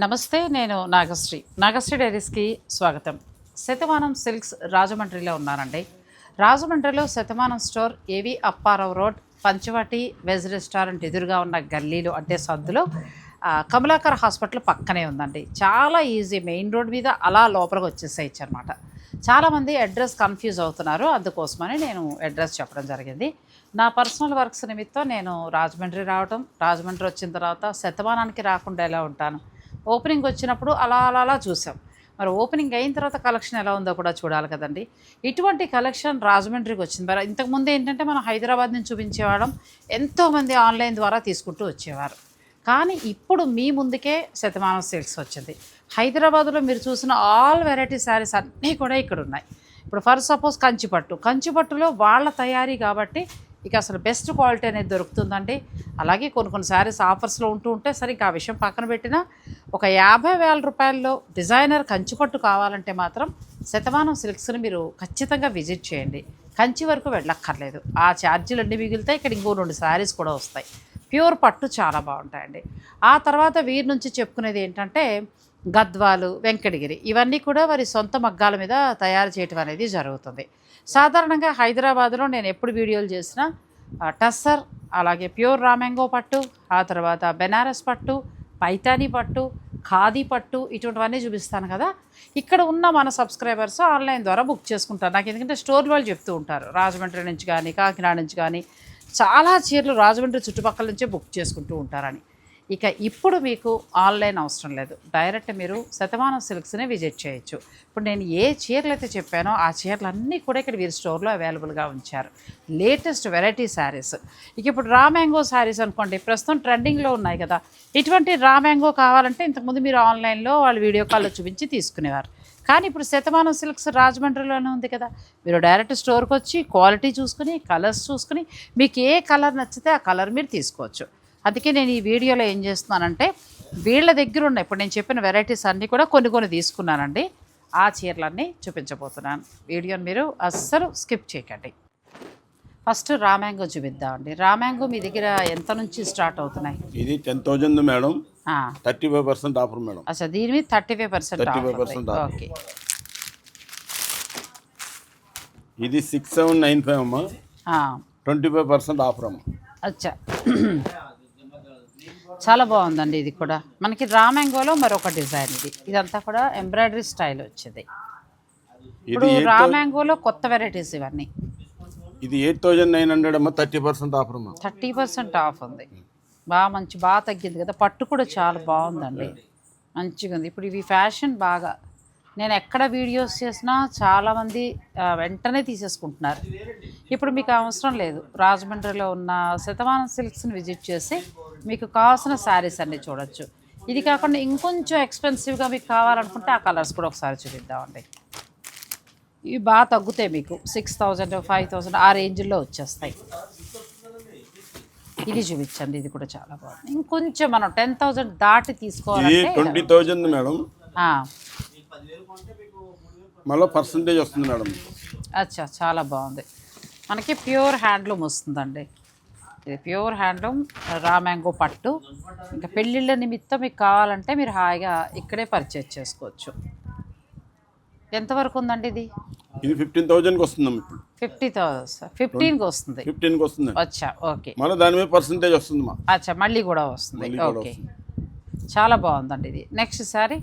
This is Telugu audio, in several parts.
నమస్తే నేను నాగశ్రీ. నాగశ్రీ డైరీస్కి స్వాగతం. శతమానం సిల్క్స్ రాజమండ్రిలో ఉన్నానండి రాజమండ్రిలో Shatamanam store AV Apparao road Panchavati veg restaurant ఎదురుగా ఉన్న గల్లీలు అంటే సద్దులో కమలాకర్ హాస్పిటల్ పక్కనే ఉందండి. చాలా ఈజీ మెయిన్ రోడ్ మీద అలా లోపలికి వచ్చేసేయచ్చు అనమాట చాలామంది అడ్రస్ కన్ఫ్యూజ్ అవుతున్నారు. అందుకోసమని నేను అడ్రస్ చెప్పడం జరిగింది. నా పర్సనల్ వర్క్స్ నిమిత్తం నేను రాజమండ్రి రావడం రాజమండ్రి వచ్చిన తర్వాత శతమానానికి రాకుండా ఎలా ఉంటాను ఓపెనింగ్ వచ్చినప్పుడు అలా అలా అలా చూసాం. మరి ఓపెనింగ్ అయిన తర్వాత కలెక్షన్ ఎలా ఉందో కూడా చూడాలి కదండి. ఇటువంటి కలెక్షన్ రాజమండ్రికి వచ్చింది. మరి ఇంతకుముందు ఏంటంటే మనం హైదరాబాద్ నుంచి చూపించేవాళ్ళం. ఎంతోమంది ఆన్లైన్ ద్వారా తీసుకుంటూ వచ్చేవారు. కానీ ఇప్పుడు మీ ముందుకే శతమానం సిల్క్స్ వచ్చింది. హైదరాబాద్లో మీరు చూసిన ఆల్ వెరైటీ శారీస్ అన్నీ కూడా ఇక్కడ ఉన్నాయి ఇప్పుడు ఫర్ సపోజ్ కంచిపట్టు. కంచిపట్టులో వాళ్ళ తయారీ కాబట్టి ఇక అసలు బెస్ట్ క్వాలిటీ అనేది దొరుకుతుందండి. అలాగే కొన్ని కొన్ని శారీస్ ఆఫర్స్లో ఉంటూ ఉంటే సరే ఇంకా ఆ విషయం పక్కన పెట్టినా ఒక యాభై వేల రూపాయల్లో డిజైనర్ కంచిపట్టు కావాలంటే మాత్రం శతమానం సిల్క్స్ని మీరు ఖచ్చితంగా విజిట్ చేయండి. కంచి వరకు వెళ్ళక్కర్లేదు. ఆ ఛార్జీలు అన్ని మిగిలితే ఇక్కడ ఇంకో రెండు శారీస్ కూడా వస్తాయి. ప్యూర్ పట్టు చాలా బాగుంటాయండి. ఆ తర్వాత వీరి నుంచి చెప్పుకునేది ఏంటంటే గద్వాలు వెంకటగిరి ఇవన్నీ కూడా వారి సొంత మగ్గాల మీద తయారు చేయటం అనేది జరుగుతుంది. సాధారణంగా హైదరాబాద్లో నేను ఎప్పుడు వీడియోలు చేసినా టస్సర్ అలాగే ప్యూర్ రామెంగో పట్టు ఆ తర్వాత బెనారస్ పట్టు పైతానీ పట్టు ఖాదీ పట్టు ఇటువంటివన్నీ చూపిస్తాను కదా. ఇక్కడ ఉన్న మన సబ్స్క్రైబర్స్ ఆన్లైన్ ద్వారా బుక్ చేసుకుంటారు. నాకు ఎందుకంటే స్టోర్ వాళ్ళు చెప్తూ ఉంటారు. రాజమండ్రి నుంచి కానీ కాకినాడ నుంచి కానీ చాలా చీరలు రాజమండ్రి చుట్టుపక్కల నుంచే బుక్ చేసుకుంటూ ఉంటారని. ఇక ఇప్పుడు మీకు ఆన్లైన్ అవసరం లేదు. డైరెక్ట్ మీరు శతమానం సిల్క్స్నే విజిట్ చేయొచ్చు. ఇప్పుడు నేను ఏ చీరలు అయితే చెప్పానో ఆ చీరలన్నీ కూడా ఇక్కడ వీరి స్టోర్లో అవైలబుల్గా ఉంచారు. Latest variety saris. ఇక ఇప్పుడు రా మ్యాంగో శారీస్ అనుకోండి ప్రస్తుతం ట్రెండింగ్లో ఉన్నాయి కదా. ఇటువంటి రా మ్యాంగో కావాలంటే ఇంతకుముందు మీరు ఆన్లైన్లో వాళ్ళు వీడియో కాల్లో చూపించి తీసుకునేవారు. కానీ ఇప్పుడు శతమానం సిల్క్స్ రాజమండ్రిలోనే ఉంది కదా. మీరు డైరెక్ట్ స్టోర్కి వచ్చి క్వాలిటీ చూసుకుని కలర్స్ చూసుకుని మీకు ఏ కలర్ నచ్చితే ఆ కలర్ మీరు తీసుకోవచ్చు. అందుకే నేను ఈ వీడియోలో ఏం చేస్తున్నానంటే వీళ్ళ దగ్గర ఉన్న ఇప్పుడు నేను చెప్పిన వెరైటీస్ అన్నీ కూడా కొన్ని కొన్ని తీసుకున్నానండి. ఆ చీరలన్నీ చూపించబోతున్నాను. వీడియోని మీరు అస్సలు స్కిప్ చేయకండి. ఫస్ట్ రామ్యాంగో చూపిద్దామండి. రామ్యాంగో మీ దగ్గర ఎంత నుంచి స్టార్ట్ అవుతున్నాయి? ఇది ten thousand madam. Thirty five percent offer madam. అచ్చా దీని మీద thirty five percent 35% off. Okay. ఇది సిక్స్ సెవెన్ నైన్ ఫైవ్ అమ్మా. ట్వంటీ ఫైవ్ పర్సెంట్ ఆఫర్ అమ్మా. అచ్చా. చాలా బాగుందండి ఇది కూడా. మనకి రామ్యాంగోలో మరొక డిజైన్ ఇది. ఇదంతా కూడా ఎంబ్రాయిడరీ స్టైల్ వచ్చింది. ఇప్పుడు ఇది రామ్యాంగోలో కొత్త వెరైటీస్ ఇవన్నీ. ఇది ఎయిట్ థౌజండ్ నైన్ హండ్రెడ్ అమ్మా థర్టీ పర్సెంట్ ఆఫర్ అమ్మా. థర్టీ పర్సెంట్ ఆఫ్ ఉంది. బాగా మంచి బాగా తగ్గింది కదా. పట్టు కూడా చాలా బాగుందండి. మంచిగా ఉంది. ఇప్పుడు ఇవి ఫ్యాషన్ బాగా. నేను ఎక్కడ వీడియోస్ చేసినా చాలామంది వెంటనే తీసేసుకుంటున్నారు. ఇప్పుడు మీకు అవసరం లేదు. రాజమండ్రిలో ఉన్న శతమానం సిల్క్స్ని విజిట్ చేసి మీకు కావాల్సిన శారీస్ అన్నీ చూడొచ్చు. ఇది కాకుండా ఇంకొంచెం ఎక్స్పెన్సివ్గా మీకు కావాలనుకుంటే ఆ కలర్స్ కూడా ఒకసారి చూపిద్దామండి. ఇవి బాగా తగ్గుతాయి మీకు. సిక్స్ థౌజండ్ ఫైవ్ థౌజండ్ ఆ రేంజ్లో వచ్చేస్తాయి. ఇది చూపించండి ఇది కూడా చాలా బాగుంది. ఇంకొంచెం మనం టెన్ థౌజండ్ దాటి ట్వంటీ థౌజండ్ మేడం. మళ్ళీ పర్సంటేజ్ వస్తుంది మేడం. అచ్చా చాలా బాగుంది. మనకి ప్యూర్ హ్యాండ్లూమ్ వస్తుందండి. ఇది ప్యూర్ హ్యాండ్లూమ్ రా మ్యాంగో పట్టు. ఇంకా పెళ్ళిళ్ళ నిమిత్తం మీకు కావాలంటే మీరు హాయిగా ఇక్కడే పర్చేజ్ చేసుకోవచ్చు. ఎంతవరకు ఉందండి ఇది? ఇది ఫిఫ్టీన్ థౌజండ్కి వస్తుందమ్మా ఇప్పుడు. ఫిఫ్టీ థౌసండ్ ఫిఫ్టీన్కి వస్తుంది. ఫిఫ్టీన్కి వస్తుంది. అచ్చా ఓకే మళ్ళీ దాని మీద పర్సంటేజ్ వస్తుంది మా. అచ్చా మళ్ళీ కూడా వస్తుంది. ఓకే చాలా బాగుందండి ఇది. నెక్స్ట్ సారీ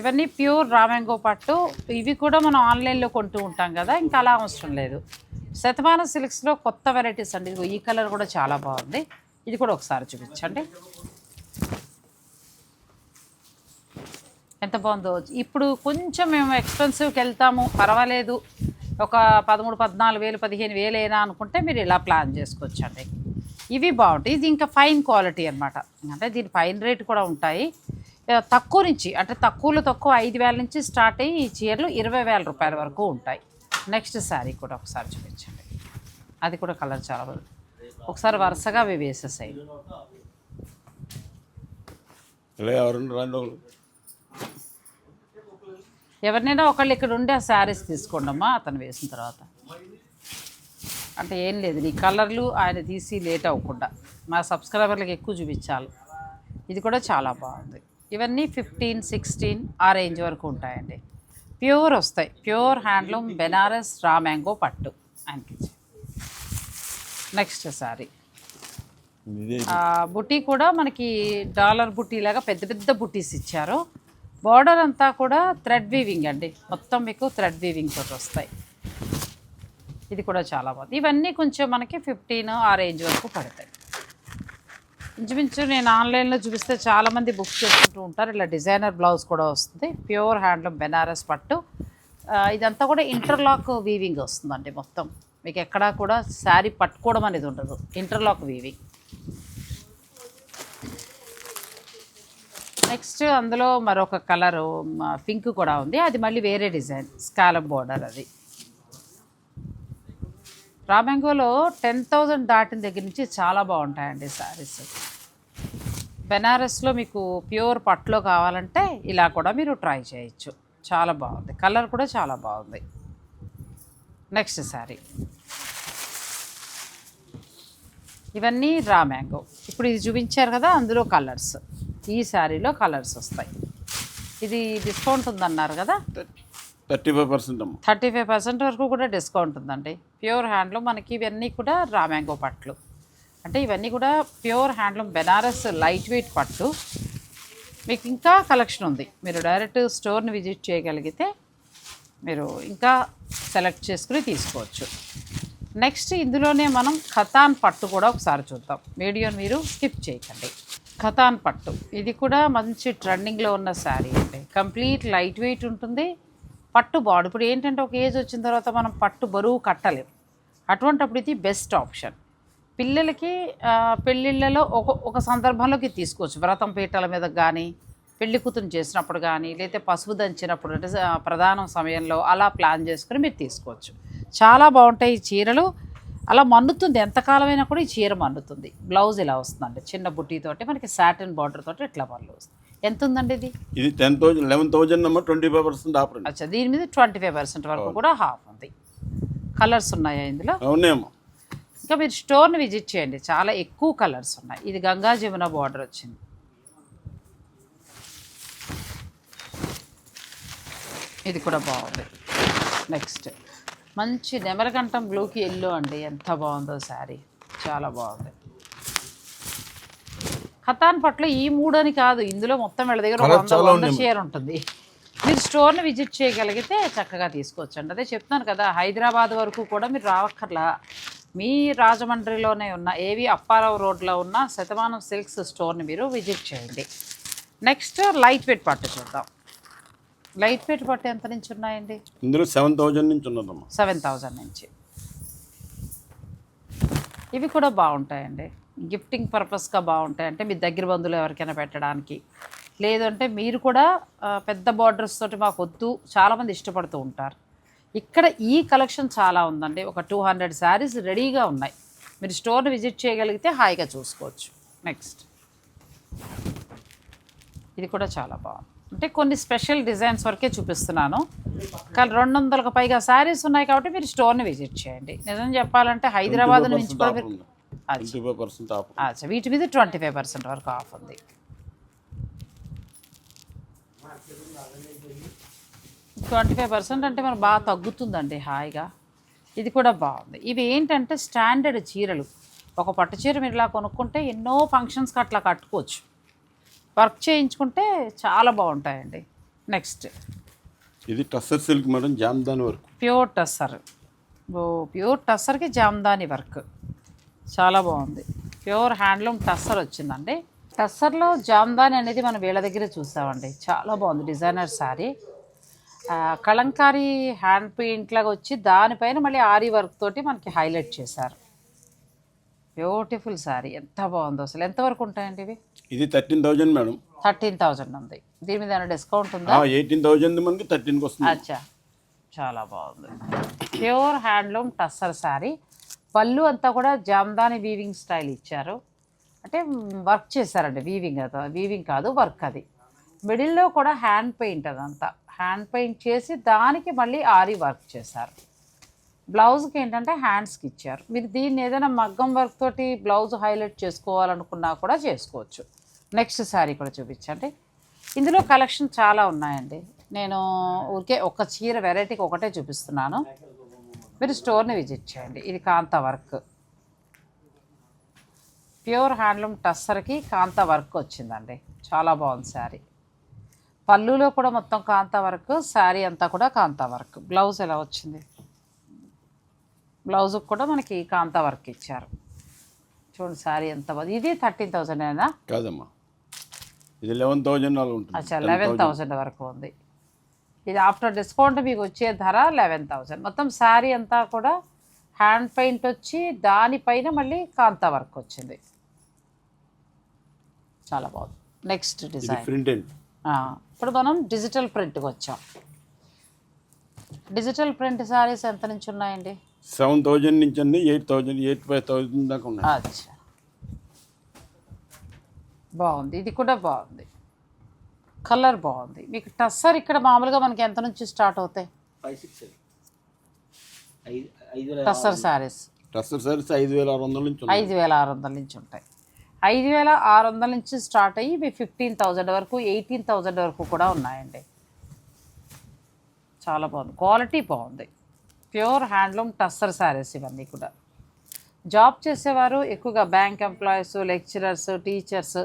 ఇవన్నీ ప్యూర్ రామెంగో పట్టు. ఇవి కూడా మనం ఆన్లైన్లో కొంటూ ఉంటాం కదా ఇంకా అలా అవసరం లేదు. శతమాన సిల్క్స్లో కొత్త వెరైటీస్ అండి. ఇదిగో ఈ కలర్ కూడా చాలా బాగుంది. ఇది కూడా ఒకసారి చూపించండి. ఎంత బాగుందో. ఇప్పుడు కొంచెం మేము ఎక్స్పెన్సివ్కి వెళ్తాము. పర్వాలేదు. ఒక పదమూడు పద్నాలుగు వేలు పదిహేను వేలు అయినా అనుకుంటే మీరు ఇలా ప్లాన్ చేసుకోవచ్చండి. ఇవి బాగుంటాయి. ఇది ఇంకా ఫైన్ క్వాలిటీ అనమాట అంటే దీని ఫైన్ రేట్ కూడా ఉంటాయి. తక్కువ నుంచి అంటే తక్కువలో తక్కువ ఐదు వేల నుంచి స్టార్ట్ అయ్యి ఈ చీరలు ఇరవై వేల రూపాయల వరకు ఉంటాయి. నెక్స్ట్ శారీ కూడా ఒకసారి చూపించండి. అది కూడా కలర్ చాలా బాగుంది. ఒకసారి వరుసగా అవి వేసేసాయి. ఎవరినైనా ఒకళ్ళు. ఇక్కడ ఉండి ఆ శారీస్ తీసుకోండి అమ్మా అతను వేసిన తర్వాత. అంటే ఏం లేదు నీ కలర్లు ఆయన తీసి లేట్ అవ్వకుండా. మా సబ్స్క్రైబర్లకు ఎక్కువ చూపించాలి. ఇది కూడా చాలా బాగుంది. ఇవన్నీ ఫిఫ్టీన్ సిక్స్టీన్ ఆ రేంజ్ వరకు ఉంటాయండి. ప్యూర్ వస్తాయి. Pure handloom Banaras raw mango పట్టు ఆయనకి నెక్స్ట్ సారీ. ఇది ఆ బుటీ కూడా మనకి డాలర్ బుటీ లాగా పెద్ద పెద్ద బుటీస్ ఇచ్చారు. బార్డర్ అంతా కూడా థ్రెడ్ వీవింగ్ అండి. మొత్తం మీకు థ్రెడ్ వీవింగ్ తోటి వస్తాయి. ఇది కూడా చాలా బాగుంది. ఇవన్నీ కొంచెం మనకి ఫిఫ్టీన్ ఆ రేంజ్ వరకు పడతాయి. ఇంచుమించు నేను ఆన్లైన్లో చూపిస్తే చాలామంది బుక్ చేసుకుంటూ ఉంటారు. ఇలా డిజైనర్ బ్లౌజ్ కూడా వస్తుంది. ప్యూర్ హ్యాండ్లూమ్ బెనారస్ పట్టు. ఇదంతా కూడా ఇంటర్లాక్ వీవింగ్ వస్తుందండి మొత్తం. మీకు ఎక్కడా కూడా శారీ పట్టుకోవడం అనేది ఉండదు. ఇంటర్లాక్ వీవింగ్ నెక్స్ట్ అందులో మరొక కలరు పింక్ కూడా ఉంది. అది మళ్ళీ వేరే డిజైన్ స్కాలప్ బోర్డర్ అది. రామ్యాంగోలో టెన్ థౌజండ్ దాటిన దగ్గర నుంచి చాలా బాగుంటాయండి శారీస్. బెనారస్లో మీకు ప్యూర్ పట్లో కావాలంటే ఇలా కూడా మీరు ట్రై చేయొచ్చు. చాలా బాగుంది. కలర్ కూడా చాలా బాగుంది. నెక్స్ట్ శారీ ఇవన్నీ రా మ్యాంగో. ఇప్పుడు ఇది చూపించారు కదా అందులో కలర్స్. ఈ శారీలో కలర్స్ వస్తాయి. ఇది డిస్కౌంట్ ఉందన్నారు కదా? Thirty five percent thirty five percent వరకు కూడా డిస్కౌంట్ ఉందండి. ప్యూర్ హ్యాండ్లూమ్ మనకి ఇవన్నీ కూడా రా మ్యాంగో పట్లు. అంటే ఇవన్నీ కూడా pure handloom Banaras light weight పట్టు. మీకు ఇంకా కలెక్షన్ ఉంది. మీరు డైరెక్ట్ స్టోర్ని విజిట్ చేయగలిగితే మీరు ఇంకా సెలెక్ట్ చేసుకుని తీసుకోవచ్చు. నెక్స్ట్ ఇందులోనే మనం ఖతాన్ పట్టు కూడా ఒకసారి చూద్దాం. వీడియోని మీరు స్కిప్ చేయకండి. ఖతాన్ పట్టు. ఇది కూడా మంచి ట్రెండింగ్లో ఉన్న శారీ అండి. కంప్లీట్ లైట్ వెయిట్ ఉంటుంది. పట్టు బాడు ఇప్పుడు ఏంటంటే ఒక ఏజ్ వచ్చిన తర్వాత మనం పట్టు బరువు కట్టలేం. అటువంటప్పుడు ఇది బెస్ట్ ఆప్షన్. పిల్లలకి పెళ్ళిళ్ళలో ఒక ఒక సందర్భంలోకి తీసుకోవచ్చు. వ్రతం పీటల మీద కానీ పెళ్ళి కూతురు చేసినప్పుడు కానీ లేకపోతే పసుపు దంచినప్పుడు అంటే ప్రధానం సమయంలో అలా ప్లాన్ చేసుకుని మీరు తీసుకోవచ్చు. చాలా బాగుంటాయి ఈ చీరలు. అలా మన్నుతుంది. ఎంతకాలమైనా కూడా ఈ చీర మన్నుతుంది. బ్లౌజ్ ఇలా వస్తుందండి. చిన్న బుట్టీతోటి మనకి సాటిన్ బార్డర్ తోటి ఇట్లా పళ్ళు వస్తుంది ఎంత ఉందండి ఇది? ఇది టెన్ థౌజండ్ లెవెన్ థౌజండ్ అమ్మ ట్వంటీ ఫైవ్ పర్సెంట్ ఆఫర్ అచ్చా దీని మీద ట్వంటీ ఫైవ్ పర్సెంట్ వరకు కూడా హాఫ్ ఉంది. కలర్స్ ఉన్నాయా ఇందులో? అవునాయమ్మ ఇంకా మీరు స్టోర్ని విజిట్ చేయండి. చాలా ఎక్కువ కలర్స్ ఉన్నాయి. ఇది గంగా జమున బార్డర్ వచ్చింది. ఇది కూడా బాగుంది. నెక్స్ట్ మంచి నెమలకంఠం బ్లూకి ఎల్లో అండి. ఎంత బాగుందో శారీ. చాలా బాగుంది. ఖతాన్ పట్ల ఈ మూడు అని కాదు. ఇందులో మొత్తం వీళ్ళ దగ్గర వంద వంద. షేర్ ఉంటుంది. మీరు స్టోర్ని విజిట్ చేయగలిగితే చక్కగా తీసుకోవచ్చండి అదే చెప్తున్నాను కదా హైదరాబాద్ వరకు కూడా మీరు రావక్కర్లా. మీ రాజమండ్రిలోనే ఉన్న ఏవి అప్పారావు రోడ్లో ఉన్న శతమానం సిల్క్స్ స్టోర్ని మీరు విజిట్ చేయండి. నెక్స్ట్ లైట్ వెయిట్ పట్టు చూద్దాం. లైట్ వెయిట్ పట్టు ఎంత నుంచి ఉన్నాయండి? ఇందులో సెవెన్ థౌజండ్ నుంచి ఉన్నదమ్మా. సెవెన్ థౌజండ్ నుంచి. ఇవి కూడా బాగుంటాయండి. గిఫ్టింగ్ పర్పస్గా బాగుంటాయి అంటే మీ దగ్గర బంధువులు ఎవరికైనా పెట్టడానికి. లేదంటే మీరు కూడా పెద్ద బార్డర్స్ తోటి మాకు వద్దు. చాలామంది ఇష్టపడుతూ ఉంటారు. ఇక్కడ ఈ కలెక్షన్ చాలా ఉందండి. ఒక టూ హండ్రెడ్ శారీస్ రెడీగా ఉన్నాయి. మీరు స్టోర్ని విజిట్ చేయగలిగితే హాయిగా చూసుకోవచ్చు. నెక్స్ట్. ఇది కూడా చాలా బాగుంది. అంటే కొన్ని స్పెషల్ డిజైన్స్ వరకే చూపిస్తున్నాను. కానీ రెండు వందలకు పైగా శారీస్ ఉన్నాయి కాబట్టి మీరు స్టోర్ని విజిట్ చేయండి. నిజం చెప్పాలంటే హైదరాబాద్ నుంచి కూడా మీరు వీటి మీద ట్వంటీ ఫైవ్ పర్సెంట్ వరకు ఆఫ్ ఉంది. ట్వంటీ ఫైవ్ పర్సెంట్ అంటే మనకు బాగా తగ్గుతుందండి హాయిగా. ఇది కూడా బాగుంది. ఇవి ఏంటంటే స్టాండర్డ్ చీరలు. ఒక పట్టు చీర మీరు ఇలా కొనుక్కుంటే ఎన్నో ఫంక్షన్స్కి అట్లా కట్టుకోవచ్చు. వర్క్ చేయించుకుంటే చాలా బాగుంటాయండి. నెక్స్ట్. ఇది టస్సర్ సిల్క్ మేడం జామ్దాని వరకు. ప్యూర్ టస్సర్. ఓ ప్యూర్ టస్సర్కి జామ్దాని వర్క్. చాలా బాగుంది. ప్యూర్ హ్యాండ్లూమ్ టస్సర్ వచ్చిందండి. టస్సర్లో జామ్దాని అనేది మనం వీళ్ళ దగ్గరే చూసామండి చాలా బాగుంది designer sari. Kalamkari hand paint లాగా వచ్చి దానిపైన మళ్ళీ ఆరి వర్క్ తోటి మనకి హైలైట్ చేశారు. బ్యూటిఫుల్ శారీ ఎంత బాగుందో అసలు. ఎంతవరకు ఉంటాయండి ఇవి? ఇది thirteen thousand madam. Thirteen thousand ఉంది. దీని మీద ఏమైనా డిస్కౌంట్ ఉందా? ఎయిటీన్ థౌజండ్ మనకి థర్టీన్కి వస్తుంది. అచ్చా. చాలా బాగుంది. ప్యూర్ హ్యాండ్లూమ్ టస్సర్ శారీ పళ్ళు అంతా కూడా జామ్దాని వీవింగ్ స్టైల్ ఇచ్చారు. అంటే వర్క్ చేశారండి. వీవింగ్ అది. వీవింగ్ కాదు వర్క్ అది. మిడిల్లో కూడా హ్యాండ్ పెయింట్ అదంతా. హ్యాండ్ పెయింట్ చేసి దానికి మళ్ళీ ఆరి వర్క్ చేశారు. బ్లౌజ్కి ఏంటంటే హ్యాండ్స్కి ఇచ్చారు. మీరు దీన్ని ఏదైనా మగ్గం వర్క్ తోటి బ్లౌజ్ హైలైట్ చేసుకోవాలనుకున్నా కూడా చేసుకోవచ్చు. నెక్స్ట్ శారీ కూడా చూపించండి. ఇందులో కలెక్షన్ చాలా ఉన్నాయండి. నేను ఊరికే ఒక చీర వెరైటీకి ఒకటే చూపిస్తున్నాను. మీరు స్టోర్ని విజిట్ చేయండి. ఇది కాంత వర్క్. ప్యూర్ హ్యాండ్లూమ్ టస్సర్కి కాంత వర్క్ వచ్చిందండి. చాలా బాగుంది శారీ. పళ్ళులో కూడా మొత్తం కాంతా వర్క్ శారీ అంతా కూడా కాంతా వర్క్. బ్లౌజ్ ఎలా వచ్చింది? బ్లౌజ్కి కూడా మనకి కాంతా వర్క్ ఇచ్చారు. చూడండి శారీ ఎంత బాగుంది. ఇది థర్టీన్ థౌజండ్ అయినా కాదమ్మా. ఇది లెవెన్ థౌజండ్ ఉంటుంది. అచ్చా లెవెన్ థౌజండ్ వరకు ఉంది. ఇది ఆఫ్టర్ డిస్కౌంట్ మీకు వచ్చే ధర లెవెన్ థౌజండ్ మొత్తం శారీ అంతా కూడా హ్యాండ్ పెయింట్ వచ్చి దానిపైన మళ్ళీ కాంతా వర్క్ వచ్చింది. చాలా బాగుంది. నెక్స్ట్ డిజైన్ ఇప్పుడు మనం డిజిటల్ ప్రింట్కి వచ్చాం. డిజిటల్ ప్రింట్ శారీస్ ఎంత నుంచి ఉన్నాయండి? సెవెన్ థౌజండ్ నుంచి అండి eight thousand eight five thousand దాకా ఉన్నాయి. అచ్చా. బాగుంది ఇది కూడా బాగుంది. కలర్ బాగుంది. మీకు టస్సర్ ఇక్కడ మామూలుగా మనకి ఎంత నుంచి స్టార్ట్ అవుతాయి? టస్సర్ శారీస్ టస్సర్ సారీస్ ఐదు వేల ఆరు వందల నుంచి ఐదు వేల ఆరు వందల నుంచి ఉంటాయి. ఐదు వేల ఆరు వందల నుంచి స్టార్ట్ అయ్యి మీ ఫిఫ్టీన్ థౌజండ్ వరకు ఎయిటీన్ థౌజండ్ వరకు కూడా ఉన్నాయండి. చాలా బాగుంది. క్వాలిటీ బాగుంది. ప్యూర్ హ్యాండ్లూమ్ టస్సర్ శారీస్ ఇవన్నీ కూడా. జాబ్ చేసేవారు ఎక్కువగా బ్యాంక్ ఎంప్లాయీస్ లెక్చరర్స్ టీచర్స్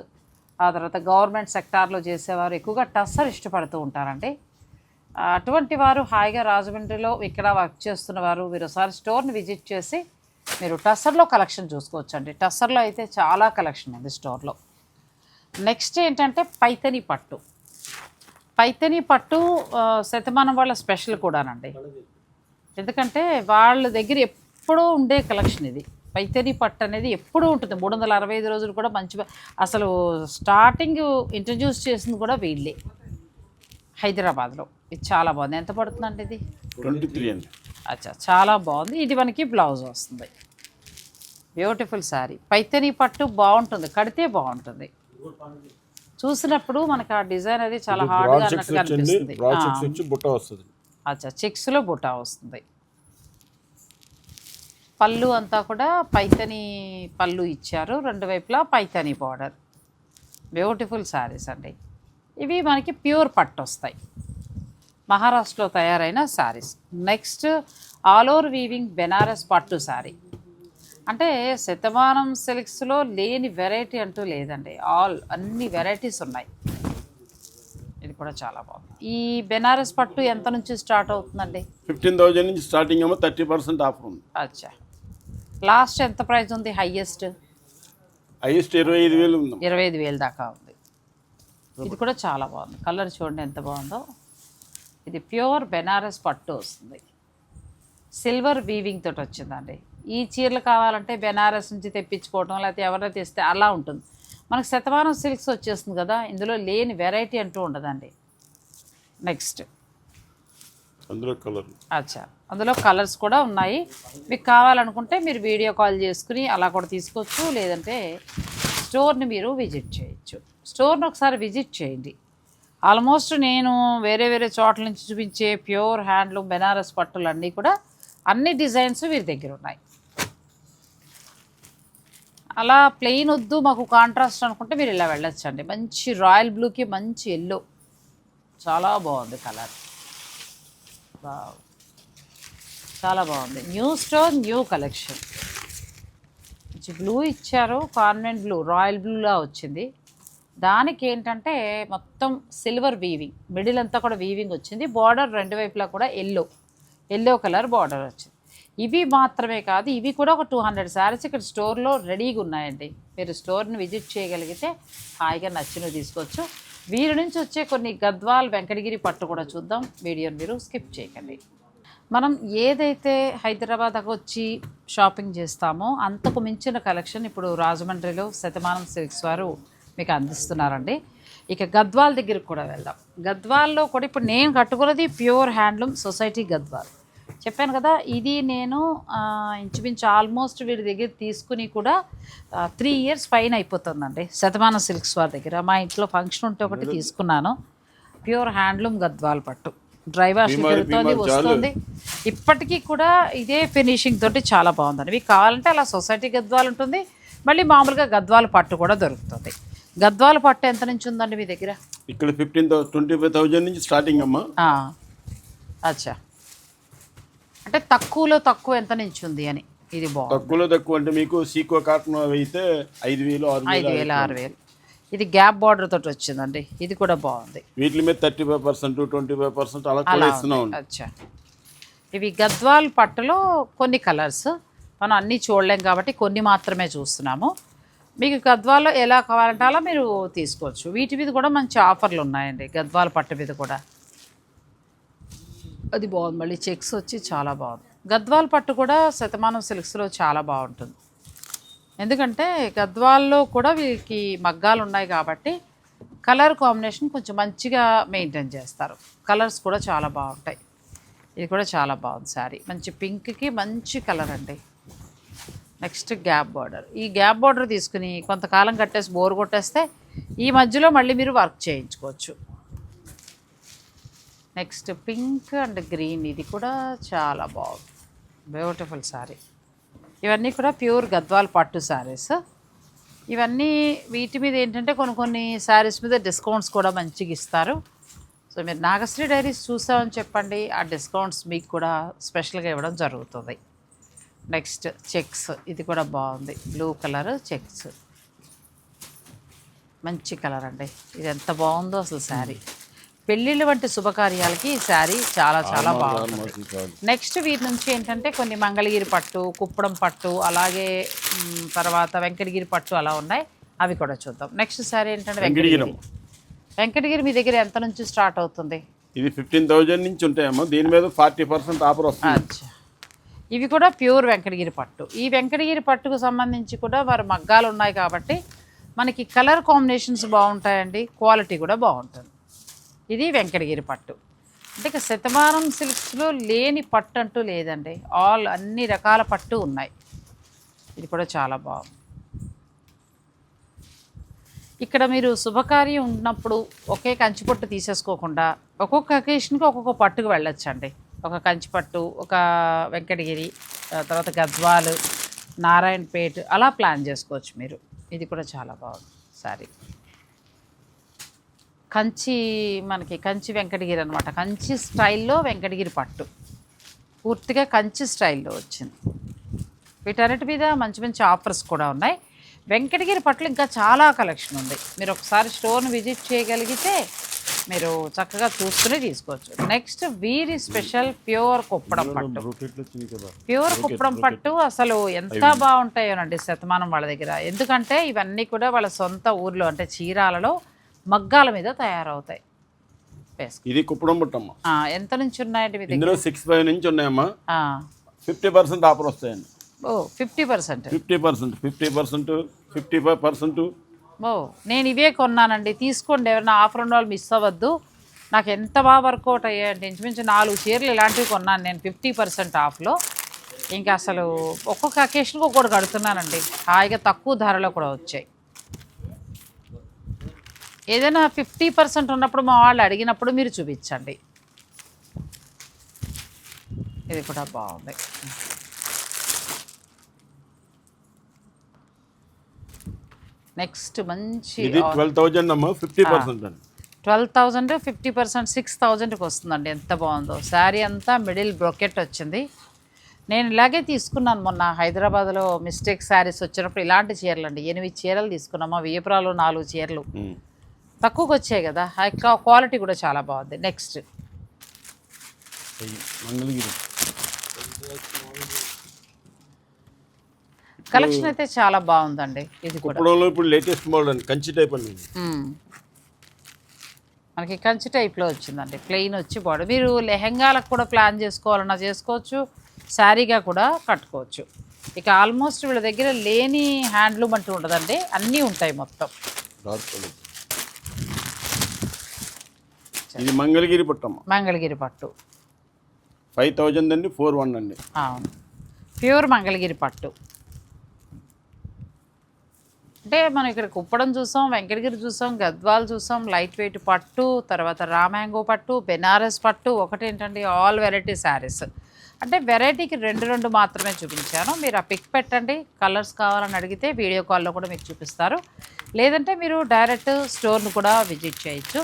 ఆ తర్వాత గవర్నమెంట్ సెక్టార్లో చేసేవారు ఎక్కువగా టస్సర్ ఇష్టపడుతూ ఉంటారండి. అటువంటి వారు హాయిగా రాజమండ్రిలో ఇక్కడ వర్క్ చేస్తున్న వారు మీరు ఒకసారి స్టోర్ని విజిట్ చేసి మీరు టస్సర్లో కలెక్షన్ చూసుకోవచ్చండి. టస్సర్లో అయితే చాలా కలెక్షన్ ఉంది స్టోర్లో. నెక్స్ట్ ఏంటంటే పైతని పట్టు. పైతని పట్టు శతమానం వాళ్ళ స్పెషల్ కూడానండి. ఎందుకంటే వాళ్ళ దగ్గర ఎప్పుడూ ఉండే కలెక్షన్ ఇది. పైతని పట్టు అనేది ఎప్పుడూ ఉంటుంది. మూడు వందల అరవై ఐదు రోజులు కూడా మంచి అసలు స్టార్టింగ్ ఇంట్రడ్యూస్ చేసింది కూడా వీళ్ళే. హైదరాబాద్లో. ఇది చాలా బాగుంది. ఎంత పడుతుందండి ఇది? అచ్చా చాలా బాగుంది. ఇది మనకి బ్లౌజ్ వస్తుంది. బ్యూటిఫుల్ శారీ. పైతని పట్టు బాగుంటుంది కడితే బాగుంటుంది. చూసినప్పుడు మనకి ఆ డిజైన్ అది చాలా హార్డ్గా అన్నట్టుగా అనిపిస్తుంది. బ్రాడ్ చెక్స్ బుట్ట వస్తుంది. అచ్చా చెక్స్లో బుటా వస్తుంది. పళ్ళు అంతా కూడా పైతని పళ్ళు ఇచ్చారు. రెండు వైపులా పైతని బార్డర్. బ్యూటిఫుల్ శారీస్ అండి. ఇవి మనకి ప్యూర్ పట్టు వస్తాయి మహారాష్ట్రలో తయారైన saris. Next all over weaving Banaras పట్టు శారీ. అంటే శతమానం సిల్క్స్లో లేని వెరైటీ అంటూ లేదండి. ఆల్ అన్ని వెరైటీస్ ఉన్నాయి. ఇది కూడా చాలా బాగుంది. ఈ బెనారస్ పట్టు ఎంత నుంచి స్టార్ట్ అవుతుందండి? ఫిఫ్టీన్ థౌజండ్ నుంచి స్టార్టింగ్ ఏమో థర్టీ పర్సెంట్ ఆఫర్ ఉంది. అచ్చా. లాస్ట్ ఎంత ప్రైస్ ఉంది? హైయెస్ట్? హైయెస్ట్ ఇరవై ఐదు వేలు ఉంది. ఇరవై ఐదు వేలు దాకా ఉంది. ఇది కూడా చాలా బాగుంది. కలర్ చూడండి ఎంత బాగుందో. ఇది ప్యూర్ బెనారస్ పట్టు వస్తుంది. సిల్వర్ వీవింగ్ తోటి వచ్చిందండి. ఈ చీరలు కావాలంటే బెనారస్ నుంచి తెప్పించుకోవటం లేకపోతే ఎవరైనా తెస్తే అలా ఉంటుంది. మనకు శతమానం సిల్క్స్ వచ్చేస్తుంది కదా ఇందులో లేని వెరైటీ అంటూ ఉండదండి. నెక్స్ట్ అందులో కలర్ అచ్చా. అందులో కలర్స్ కూడా ఉన్నాయి. మీకు కావాలనుకుంటే మీరు వీడియో కాల్ చేసుకుని అలా కూడా తీసుకోవచ్చు లేదంటే స్టోర్ని మీరు విజిట్ చేయొచ్చు. స్టోర్ని ఒకసారి విజిట్ చేయండి. ఆల్మోస్ట్ నేను వేరే వేరే చోట్ల నుంచి చూపించే ప్యూర్ హ్యాండ్లూమ్ బెనారస్ పట్టులు అన్నీ కూడా అన్ని డిజైన్స్ వీరి దగ్గర ఉన్నాయి. అలా ప్లెయిన్ వద్దు మాకు కాంట్రాస్ట్ అనుకుంటే మీరు ఇలా వెళ్ళొచ్చండి. మంచి రాయల్ బ్లూకి మంచి ఎల్లో చాలా బాగుంది కలర్ చాలా బాగుంది. న్యూ స్టోర్ న్యూ కలెక్షన్ మంచి బ్లూ ఇచ్చారు కాన్వెంట్ బ్లూ రాయల్ బ్లూలా వచ్చింది. దానికి ఏంటంటే మొత్తం సిల్వర్ వీవింగ్ మిడిల్ అంతా కూడా వీవింగ్ వచ్చింది. బార్డర్ రెండు వైపులా కూడా ఎల్లో ఎల్లో కలర్ బార్డర్ వచ్చింది. ఇవి మాత్రమే కాదు ఇవి కూడా ఒక టూ హండ్రెడ్ శారీస్ ఇక్కడ స్టోర్లో రెడీగా ఉన్నాయండి. మీరు స్టోర్ని విజిట్ చేయగలిగితే హాయిగా నచ్చినవి తీసుకోవచ్చు. వీరి నుంచి వచ్చే కొన్ని గద్వాల్ వెంకటగిరి పట్టు కూడా చూద్దాం. వీడియోని మీరు స్కిప్ చేయకండి. మనం ఏదైతే హైదరాబాద్కి వచ్చి షాపింగ్ చేస్తామో అంతకు మించిన కలెక్షన్ ఇప్పుడు రాజమండ్రిలో శతమానం సిల్క్స్ వారు మీకు అందిస్తున్నారండి. ఇక గద్వాల్ దగ్గరికి కూడా వెళ్దాం. గద్వాల్లో కూడా ఇప్పుడు నేను కట్టుకున్నది ప్యూర్ హ్యాండ్లూమ్ సొసైటీ గద్వాల్. చెప్పాను కదా ఇది నేను ఇంచుమించు ఆల్మోస్ట్ వీరి దగ్గర తీసుకుని కూడా త్రీ ఇయర్స్ పైన అయిపోతుందండి. శతమానం సిల్క్స్ వారి దగ్గర. మా ఇంట్లో ఫంక్షన్ ఉంటే ఒకటి తీసుకున్నాను. ప్యూర్ హ్యాండ్లూమ్ గద్వాల్ పట్టు. డ్రై వాష్ చాలు. వస్తుంది. ఇప్పటికీ కూడా ఇదే ఫినిషింగ్ తోటి చాలా బాగుందండి. మీకు కావాలంటే అలా సొసైటీ గద్వాలు ఉంటుంది. మళ్ళీ మామూలుగా గద్వాల పట్టు కూడా దొరుకుతుంది. గద్వాల పట్టు ఎంత నుంచి ఉందండి మీ దగ్గర? ఇక్కడ ఫిఫ్టీన్ ట్వంటీ ఫైవ్ థౌజండ్ నుంచి స్టార్టింగ్ అమ్మా. అచ్చా. అంటే తక్కువలో తక్కువ ఎంత నుంచి ఉంది అని? ఇది బాగుంది. తక్కువలో తక్కువ అంటే మీకు సీకో కాటన్ అయితే ఐదు వేలు ఆరు ఐదు వేలు ఆరు వేలు. ఇది గ్యాప్ బార్డర్ తోటి వచ్చిందండి. ఇది కూడా బాగుంది. వీటి మీద thirty five percent twenty five percent అలా కూడా ఇస్తున్నాం. అచ్చా. ఇవి గద్వాల్ పట్టులో కొన్ని కలర్స్. మనం అన్నీ చూడలేం కాబట్టి కొన్ని మాత్రమే చూస్తున్నాము. మీకు గద్వాల్లో ఎలా కావాలంటే అలా మీరు తీసుకోవచ్చు. వీటి మీద కూడా మంచి ఆఫర్లు ఉన్నాయండి. గద్వాల పట్టు మీద కూడా. అది బాగుంది. మళ్ళీ చెక్స్ వచ్చి చాలా బాగుంది. గద్వాల్ పట్టు కూడా శతమానం సిల్క్స్లో చాలా బాగుంటుంది. ఎందుకంటే గద్వాల్లో కూడా వీరికి మగ్గాలు ఉన్నాయి కాబట్టి కలర్ కాంబినేషన్ కొంచెం మంచిగా మెయింటైన్ చేస్తారు. కలర్స్ కూడా చాలా బాగుంటాయి. ఇది కూడా చాలా బాగుంది శారీ. మంచి పింక్కి మంచి కలర్ అండి. Next gap border. ఈ గ్యాప్ బార్డర్ తీసుకుని కొంతకాలం కట్టేసి బోర్ కొట్టేస్తే ఈ మధ్యలో మళ్ళీ మీరు వర్క్ చేయించుకోవచ్చు. నెక్స్ట్ పింక్ అండ్ గ్రీన్ ఇది కూడా చాలా బాగుంది. బ్యూటిఫుల్ శారీ ఇవన్నీ కూడా ప్యూర్ గద్వాల్ పట్టు శారీస్ ఇవన్నీ వీటి మీద ఏంటంటే కొన్ని కొన్ని శారీస్ మీద డిస్కౌంట్స్ కూడా మంచిగా ఇస్తారు. సో మీరు నాగశ్రీ డైరీస్ చూసామని చెప్పండి. ఆ డిస్కౌంట్స్ మీకు కూడా స్పెషల్గా ఇవ్వడం జరుగుతుంది. నెక్స్ట్ చెక్స్ ఇది కూడా బాగుంది. Blue colour checks. మంచి కలర్ అండి. ఇది ఎంత బాగుందో అసలు శారీ పెళ్ళిళ్ళ వంటి శుభకార్యాలకి ఈ శారీ చాలా చాలా బాగుంటుంది. నెక్స్ట్ వీటి నుంచి ఏంటంటే కొన్ని మంగళగిరి పట్టు కుప్పడం పట్టు అలాగే తర్వాత వెంకటగిరి పట్టు అలా ఉన్నాయి. అవి కూడా చూద్దాం. నెక్స్ట్ శారీ ఏంటంటే వెంకటగిరి. వెంకటగిరి. మీ దగ్గర ఎంత నుంచి స్టార్ట్ అవుతుంది? ఇది ఫిఫ్టీన్ థౌజండ్ నుంచి ఉంటాయమ్మా దీని మీద ఫార్టీ పర్సెంట్ ఆఫర్ వస్తుంది. అచ్చా. ఇవి కూడా ప్యూర్ వెంకటగిరి పట్టు. ఈ వెంకటగిరి పట్టుకు సంబంధించి కూడా వారి మగ్గాలు ఉన్నాయి కాబట్టి మనకి కలర్ కాంబినేషన్స్ బాగుంటాయండి. క్వాలిటీ కూడా బాగుంటుంది. ఇది వెంకటగిరి పట్టు. అంటే ఇక శతమానం సిల్క్స్లో లేని పట్టు అంటూ లేదండి. ఆల్ అన్ని రకాల పట్టు ఉన్నాయి. ఇది కూడా చాలా బాగుంది. ఇక్కడ మీరు శుభకార్యం ఉన్నప్పుడు ఒకే కంచి పట్టు తీసేసుకోకుండా ఒక్కొక్క అకేషన్కి ఒక్కొక్క పట్టుకు వెళ్ళొచ్చండి. ఒక కంచి పట్టు ఒక వెంకటగిరి తర్వాత గద్వాలు నారాయణపేట్ అలా ప్లాన్ చేసుకోవచ్చు మీరు. ఇది కూడా చాలా బాగుంది. సారీ. కంచి మనకి కంచి వెంకటగిరి అనమాట కంచి స్టైల్లో వెంకటగిరి పట్టు. పూర్తిగా కంచి స్టైల్లో వచ్చింది. వీటన్నిటి మీద మంచి మంచి ఆఫర్స్ కూడా ఉన్నాయి. వెంకటగిరి పట్ల ఇంకా చాలా కలెక్షన్ ఉంది. మీరు ఒకసారి స్టోర్ని విజిట్ చేయగలిగితే మీరు చక్కగా చూసుకుని తీసుకోవచ్చు. నెక్స్ట్ వీరి స్పెషల్ ప్యూర్ కుప్పడం పట్టు. ప్యూర్ కుప్పడం పట్టు అసలు ఎంత బాగుంటాయోనండి శతమానం వాళ్ళ దగ్గర. ఎందుకంటే ఇవన్నీ కూడా వాళ్ళ సొంత ఊర్లో అంటే చీరాలలో మగ్గాల మీద తయారవుతాయి. ఇది కుప్పడం పుట్టమ్మ. ఆ, ఎంత నుంచి ఉన్నాయండి మీ ఇందులో సిక్స్ ఫైవ్ నుంచి ఉన్నాయమ్మా. ఫిఫ్టీ పర్సెంట్ ఆఫర్ వస్తాయండి. ఓ fifty percent fifty percent fifty percent fifty five percent ఓ నేను ఇవే కొన్నానండి. తీసుకోండి ఎవరైనా ఆఫర్ ఉన్న వాళ్ళు మిస్ అవ్వద్దు. నాకు ఎంత బాగా వర్కౌట్ అయ్యాయంటే ఇంచుమించు నాలుగు చీరలు ఇలాంటివి కొన్నాను నేను ఫిఫ్టీ పర్సెంట్ ఆఫ్లో ఇంకా అసలు ఒక్కొక్క అకేషన్కి ఒక్కొక్కటి కడుతున్నానండి. హాయిగా తక్కువ ధరలో కూడా వచ్చాయి. ఏదైనా ఫిఫ్టీ పర్సెంట్ ఉన్నప్పుడు మా వాళ్ళు అడిగినప్పుడు మీరు చూపించండి. ఇది కూడా బాగుంది. నెక్స్ట్ మంచి ట్వెల్వ్ థౌజండ్ అమ్మా fifty percent twelve thousand fifty percent six థౌజండ్కి వస్తుందండి. ఎంత బాగుందో. శారీ అంతా మిడిల్ బ్రొకెట్ వచ్చింది. నేను ఇలాగే తీసుకున్నాను మొన్న హైదరాబాద్లో మిస్టేక్ శారీస్ వచ్చినప్పుడు ఇలాంటి చీరలు అండి ఎనిమిది చీరలు తీసుకున్నాము. వియపురాలు నాలుగు చీరలు. తక్కువకి వచ్చాయి కదా ఆ క్వాలిటీ కూడా చాలా బాగుంది. నెక్స్ట్ మంగళగిరి. కలెక్షన్ అయితే చాలా బాగుందండి. ఇది కూడా. ఇప్పుడు లేటెస్ట్ మోడల్ అండి కంచి టైప్ అండి. మనకి కంచి టైప్లో వచ్చిందండి. ప్లెయిన్ వచ్చి బాడీ మీరు లెహెంగాలకు కూడా ప్లాన్ చేసుకోవాలన్నా చేసుకోవచ్చు శారీగా కూడా కట్టుకోవచ్చు. ఇక ఆల్మోస్ట్ వీళ్ళ దగ్గర లేని హ్యాండ్లూమ్ అంటూ ఉండదండి. అన్నీ ఉంటాయి మొత్తం. డార్క్ కలర్ ఇది మంగళగిరి పుట్టమ్మ. మంగళగిరి పట్టు. ఫైవ్ థౌజండ్ అండి ఫోర్ వన్ అండి. అవును. ప్యూర్ మంగళగిరి పట్టు. అంటే మనం ఇక్కడ కుప్పడం చూసాం వెంకటగిరి చూసాం గద్వాల్ చూసాం లైట్ వెయిట్ పట్టు తర్వాత రామాంగో పట్టు బెనారస్ పట్టు ఒకటేంటండి ఆల్ వెరైటీ శారీస్. అంటే వెరైటీకి రెండు రెండు మాత్రమే చూపించాను. మీరు ఆ పిక్ పెట్టండి కలర్స్ కావాలని అడిగితే వీడియో కాల్లో కూడా మీకు చూపిస్తారు. లేదంటే మీరు డైరెక్ట్ స్టోర్ను కూడా విజిట్ చేయొచ్చు.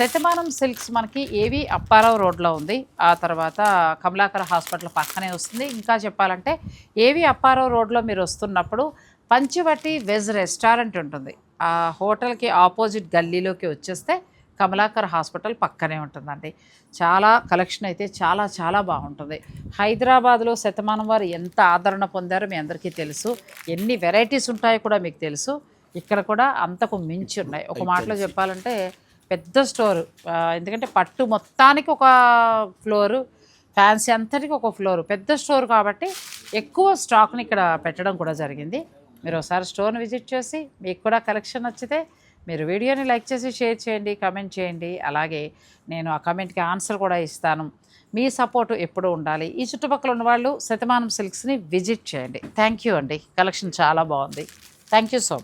శతమానం సిల్క్స్ మనకి ఏవి అప్పారావు రోడ్లో ఉంది. ఆ తర్వాత కమలాకర్ హాస్పిటల్ పక్కనే వస్తుంది. ఇంకా చెప్పాలంటే ఏవి అప్పారావు రోడ్లో మీరు వస్తున్నప్పుడు పంచివటి వెజ్ రెస్టారెంట్ ఉంటుంది. ఆ హోటల్కి ఆపోజిట్ గల్లీలోకి వచ్చేస్తే కమలాకర్ హాస్పిటల్ పక్కనే ఉంటుందండి. చాలా కలెక్షన్ అయితే చాలా చాలా బాగుంటుంది. హైదరాబాద్లో శతమానం వారు ఎంత ఆదరణ పొందారో మీ అందరికీ తెలుసు. ఎన్ని వెరైటీస్ ఉంటాయో కూడా మీకు తెలుసు. ఇక్కడ కూడా అంతకు మించి ఉన్నాయి. ఒక మాటలో చెప్పాలంటే పెద్ద స్టోరు. ఎందుకంటే పట్టు మొత్తానికి ఒక ఫ్లోరు ఫ్యాన్సీ అంతటికి ఒక ఫ్లోర్. పెద్ద స్టోర్ కాబట్టి ఎక్కువ స్టాక్ని ఇక్కడ పెట్టడం కూడా జరిగింది. మీరు ఒకసారి స్టోర్ని విజిట్ చేసి మీకు కూడా కలెక్షన్ నచ్చితే మీరు వీడియోని లైక్ చేసి షేర్ చేయండి కమెంట్ చేయండి. అలాగే నేను ఆ కమెంట్కి ఆన్సర్ కూడా ఇస్తాను. మీ సపోర్టు ఎప్పుడూ ఉండాలి. ఈ చుట్టుపక్కల ఉన్న వాళ్ళు శతమానం సిల్క్స్ని విజిట్ చేయండి. థ్యాంక్ యూ అండి. కలెక్షన్ చాలా బాగుంది. Thank you so much